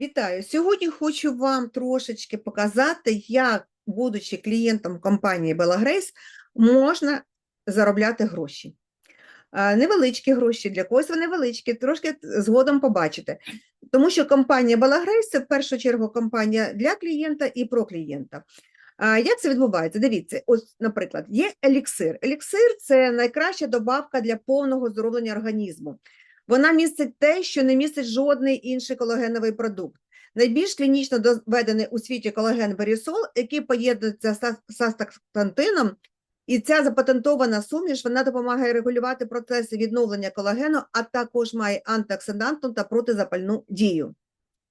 Вітаю! Сьогодні хочу вам трошечки показати, як, будучи клієнтом компанії Grace, можна заробляти гроші. Е, Невеличкі гроші, для когось вони величкі, трошки згодом побачите. Тому що компанія Grace – це в першу чергу компанія для клієнта і про клієнта. Як це відбувається? Дивіться, ось, наприклад, є еліксир. Еліксир – це найкраща добавка для повного здоровлення організму. Вона містить те, що не містить жодний інший колагеновий продукт. Найбільш клінічно доведений у світі колаген Берісол, який поєднується з ас- астаксантином, і ця запатентована суміш вона допомагає регулювати процеси відновлення колагену, а також має антиоксидантну та протизапальну дію.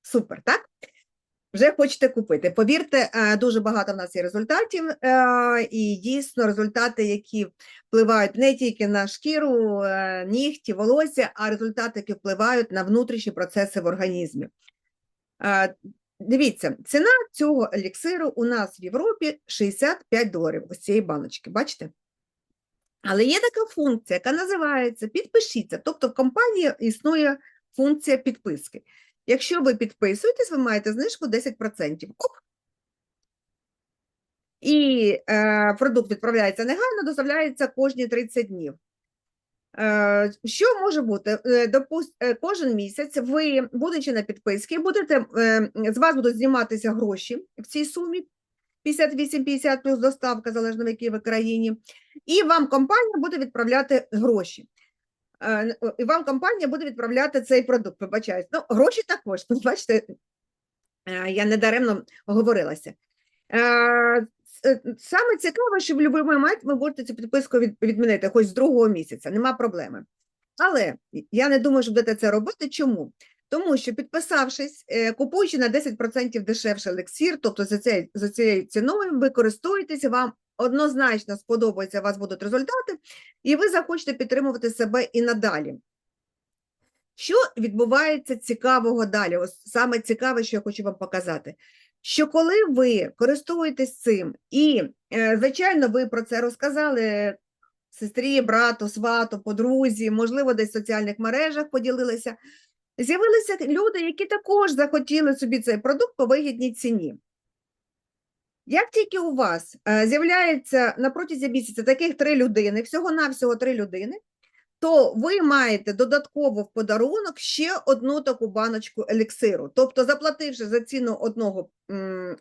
Супер, так? Вже хочете купити. Повірте, е, дуже багато в нас є результатів, е, і дійсно результати, які впливають не тільки на шкіру, е, нігті, волосся, а результати, які впливають на внутрішні процеси в організмі. Дивіться, ціна цього еліксиру у нас в Європі 65 доларів, ось цієї баночки, бачите? Але є така функція, яка називається підпишіться. Тобто в компанії існує функція підписки. Якщо ви підписуєтесь, ви маєте знижку 10%. Оп! І е, продукт відправляється негайно, доставляється кожні 30 днів. Е, Що може бути? Е, Допуст... е, Кожен місяць ви, будучи на підписці, будете, е, з вас будуть зніматися гроші в цій сумі 58-50 плюс доставка, залежно в якій ви країні, і вам компанія буде відправляти гроші. Е, І вам компанія буде відправляти цей продукт, вибачаюсь. Ну, гроші також, бачите, е, я недаремно оговорилася. Е, Саме цікаве, що в будь-який момент ви можете цю підписку відмінити, хоч з другого місяця, нема проблеми. Але я не думаю, що будете це робити. Чому? Тому що підписавшись, купуючи на 10% дешевше елексір, тобто за цією, за цією ціною, ви користуєтеся, вам однозначно сподобається, у вас будуть результати, і ви захочете підтримувати себе і надалі. Що відбувається цікавого далі? Ось саме цікаве, що я хочу вам показати. Що коли ви користуєтесь цим, і, е, звичайно, ви про це розказали сестрі, брату, свату, подрузі, можливо, десь в соціальних мережах поділилися, з'явилися люди, які також захотіли собі цей продукт по вигідній ціні. Як тільки у вас е, з'являється на протязі місяця таких три людини, всього-навсього три людини, то ви маєте додатково в подарунок ще одну таку баночку еліксиру. Тобто, заплативши за ціну одного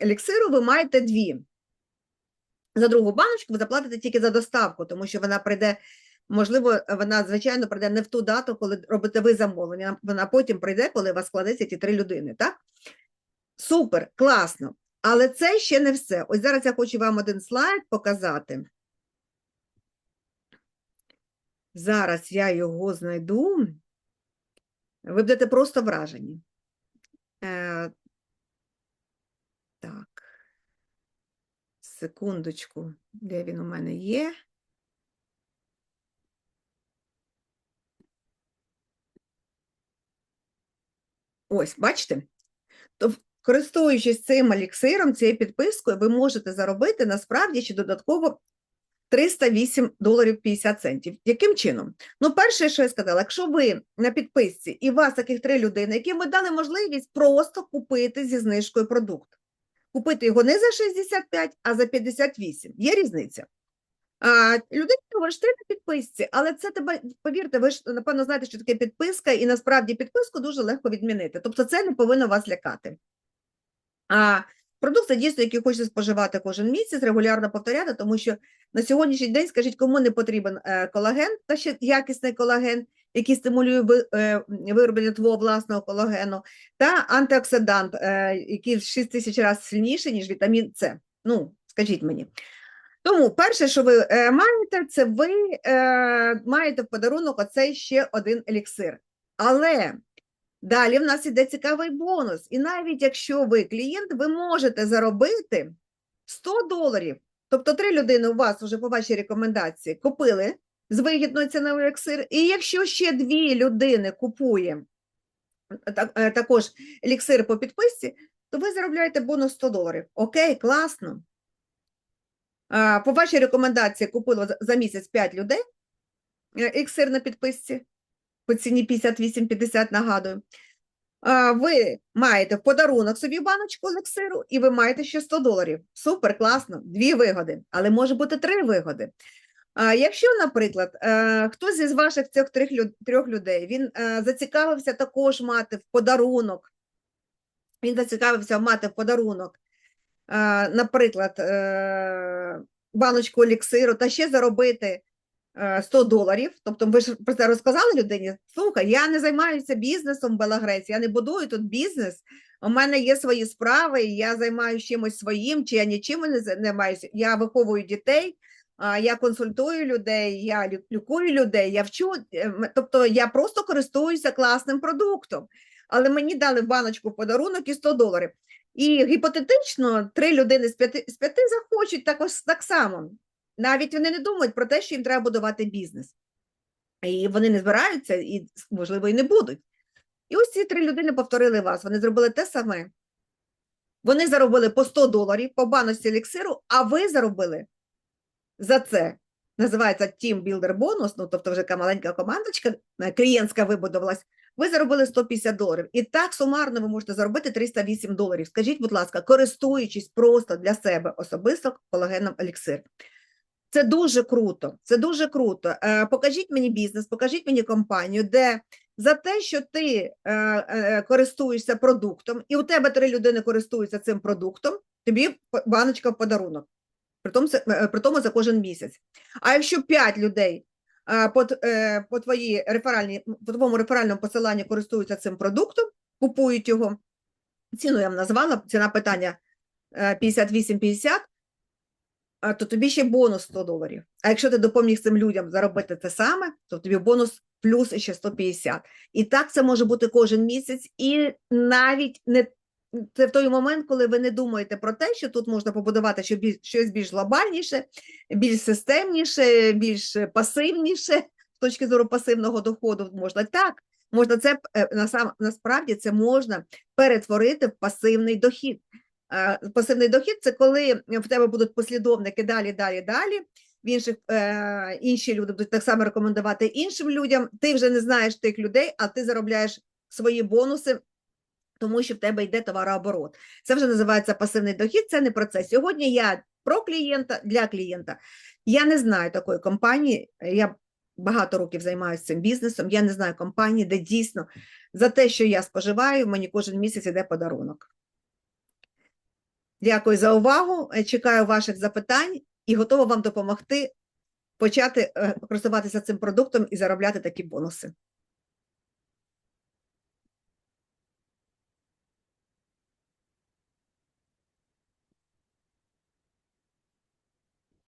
еліксиру, ви маєте дві. За другу баночку ви заплатите тільки за доставку, тому що вона прийде, можливо, вона, звичайно, прийде не в ту дату, коли робите ви замовлення. Вона потім прийде, коли у вас складеться ті три людини. Так? Супер, класно. Але це ще не все. Ось зараз я хочу вам один слайд показати. Зараз я його знайду. Ви будете просто вражені. Е, так. Секундочку, де він у мене є? Ось, бачите? Користуючись цим еліксиром, цією підпискою, ви можете заробити насправді ще додатково 308 доларів 50 центів. Яким чином? Ну, перше, що я сказала, якщо ви на підписці і вас таких три людини, яким ви дали можливість просто купити зі знижкою продукт. Купити його не за 65, а за 58. Є різниця. А, людина говорить, що ти на підписці, але це тебе, повірте, ви ж напевно знаєте, що таке підписка, і насправді підписку дуже легко відмінити. Тобто це не повинно вас лякати. А продукт це дійсно, який хочеться споживати кожен місяць, регулярно повторяти, тому що на сьогоднішній день, скажіть, кому не потрібен е, колаген, та ще якісний колаген, який стимулює е, вироблення твого власного колагену, та антиоксидант, е, який в 6 тисяч разів сильніший, ніж вітамін С. Ну, скажіть мені. Тому перше, що ви маєте, це ви маєте в подарунок оцей ще один еліксир. Але далі в нас іде цікавий бонус. І навіть якщо ви клієнт, ви можете заробити 100 доларів. Тобто три людини у вас вже по вашій рекомендації купили з вигідною ціною еліксир. І якщо ще дві людини купує е, е, також еліксир по підписці, то ви заробляєте бонус 100 доларів. Окей, класно. По вашій рекомендації купило за- за місяць 5 людей е, еліксир на підписці по ціні 58,50, нагадую. Ви маєте в подарунок собі баночку елексиру, і ви маєте ще 100 доларів. Супер, класно, дві вигоди, але може бути три вигоди. Якщо, наприклад, е, хтось із ваших цих трьох, людей він е, зацікавився також мати в подарунок, він зацікавився мати в подарунок, е, наприклад, баночку еліксиру та ще заробити 100 доларів. Тобто, ви ж про це розказали людині. Слухай, я не займаюся бізнесом в Белагреці, я не будую тут бізнес. У мене є свої справи, я займаюся чимось своїм, чи я нічим не займаюся. Я виховую дітей, я консультую людей, я лікую людей, я вчу. е, Тобто я просто користуюся класним продуктом. Але мені дали в баночку подарунок і 100 доларів. І гіпотетично три людини з п'яти, з п'яти захочуть також так само. Навіть вони не думають про те, що їм треба будувати бізнес. І вони не збираються, і, можливо, і не будуть. І ось ці три людини повторили вас. Вони зробили те саме. Вони заробили по 100 доларів по баночці еліксиру, а ви заробили за це. Називається Team Builder Bonus, ну тобто вже така маленька командочка, е, клієнтська вибудувалась. Ви заробили 150 доларів. І так сумарно ви можете заробити 308 доларів. Скажіть, будь ласка, користуючись просто для себе особисто колагеном еліксир. Це дуже круто. Це дуже круто. Е, Покажіть мені бізнес, покажіть мені компанію, де за те, що ти е, е, користуєшся продуктом, і у тебе три людини користуються цим продуктом, тобі баночка в подарунок. При тому, за кожен місяць. А якщо 5 людей по, по, твоїй реферальній, по твоєму реферальному посиланні користуються цим продуктом, купують його, ціну я вам назвала, ціна питання е, 58,50, а, то тобі ще бонус 100 доларів. А якщо ти допоміг цим людям заробити те саме, то тобі бонус плюс ще 150. І так це може бути кожен місяць, і навіть не це в той момент, коли ви не думаєте про те, що тут можна побудувати щось більш глобальніше, більш системніше, більш пасивніше з точки зору пасивного доходу. Можна так. Можна це е, насправді це можна перетворити в пасивний дохід. Е, Пасивний дохід це коли в тебе будуть послідовники далі, далі, далі. В інших е, інші люди будуть так само рекомендувати іншим людям. Ти вже не знаєш тих людей, а ти заробляєш свої бонуси, тому що в тебе йде товарооборот. Це вже називається пасивний дохід. Це не про це. Сьогодні я про клієнта для клієнта. Я не знаю такої компанії. Я багато років займаюся цим бізнесом. Я не знаю компанії, де дійсно за те, що я споживаю, мені кожен місяць іде подарунок. Дякую за увагу. Е, Чекаю ваших запитань і готова вам допомогти почати е, користуватися цим продуктом і заробляти такі бонуси.